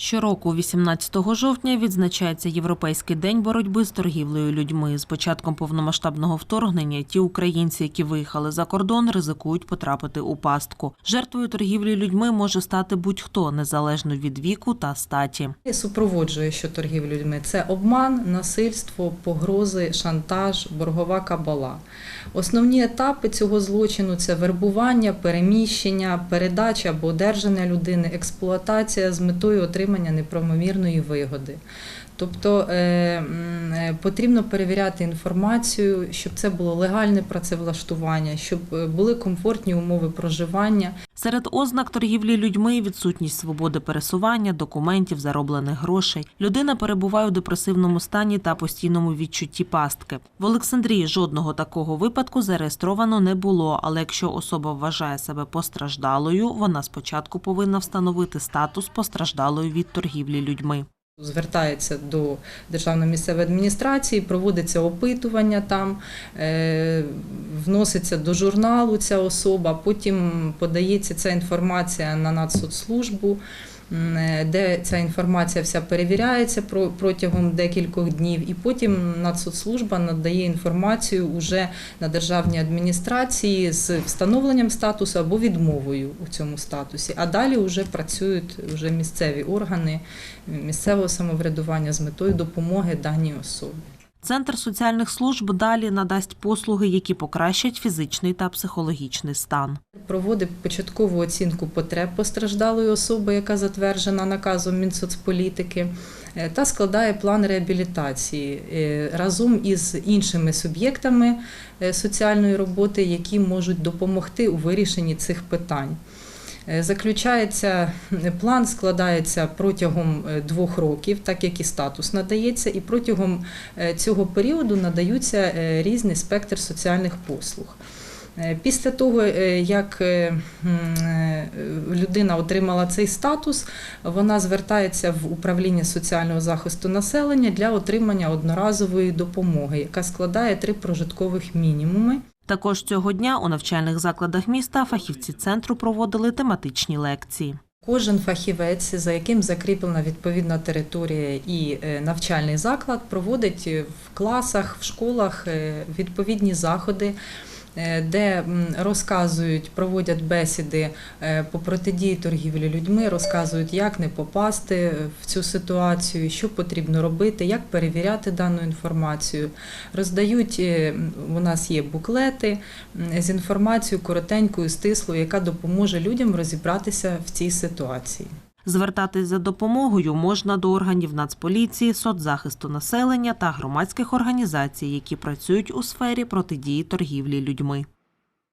Щороку, 18 жовтня, відзначається Європейський день боротьби з торгівлею людьми. З початком повномасштабного вторгнення ті українці, які виїхали за кордон, ризикують потрапити у пастку. Жертвою торгівлі людьми може стати будь-хто, незалежно від віку та статі. Супроводжує, що торгівлю людьми це обман, насильство, погрози, шантаж, боргова кабала. Основні етапи цього злочину це вербування, переміщення, передача або одержання людини, експлуатація з метою отримання неправомірної вигоди. Тобто е, е, потрібно перевіряти інформацію, щоб це було легальне працевлаштування, щоб е, були комфортні умови проживання. Серед ознак торгівлі людьми відсутність свободи пересування, документів, зароблених грошей. Людина перебуває у депресивному стані та постійному відчутті пастки. В Олександрії жодного такого випадку зареєстровано не було. Але якщо особа вважає себе постраждалою, вона спочатку повинна встановити статус постраждалої від торгівлі людьми. Звертається до державної місцевої адміністрації, проводиться опитування там, е, вноситься до журналу ця особа, потім подається ця інформація на Нацсоцслужбу, де ця інформація вся перевіряється про- протягом декількох днів, і потім Нацсоцслужба надає інформацію уже на державній адміністрації з встановленням статусу або відмовою у цьому статусі. А далі вже працюють вже місцеві органи місцевого самоврядування з метою допомоги даній особі. Центр соціальних служб далі надасть послуги, які покращать фізичний та психологічний стан. Проводить початкову оцінку потреб постраждалої особи, яка затверджена наказом Мінсоцполітики, е, та складає план реабілітації е, разом із іншими суб'єктами е, соціальної роботи, які можуть допомогти у вирішенні цих питань. Е, Заключається е, план, складається протягом е, двох років, так як і статус надається, і протягом цього періоду надаються різний спектр соціальних послуг. Після того, як людина отримала цей статус, вона звертається в управління соціального захисту населення для отримання одноразової допомоги, яка складає три прожиткових мінімуми. Також цього дня у навчальних закладах міста фахівці центру проводили тематичні лекції. Кожен фахівець, за яким закріплена відповідна територія і е, навчальний заклад, проводить е, в класах, в школах е, відповідні заходи. Е, Де розказують, проводять бесіди е, по протидії торгівлі людьми, розказують, як не попасти е, в цю ситуацію, що потрібно робити, як перевіряти дану інформацію. Роздають у нас є буклети з інформацією коротенькою, стислою, яка допоможе людям розібратися в цій ситуації. Звертатись за допомогою можна до органів Нацполіції, соцзахисту населення та громадських організацій, які працюють у сфері протидії торгівлі людьми.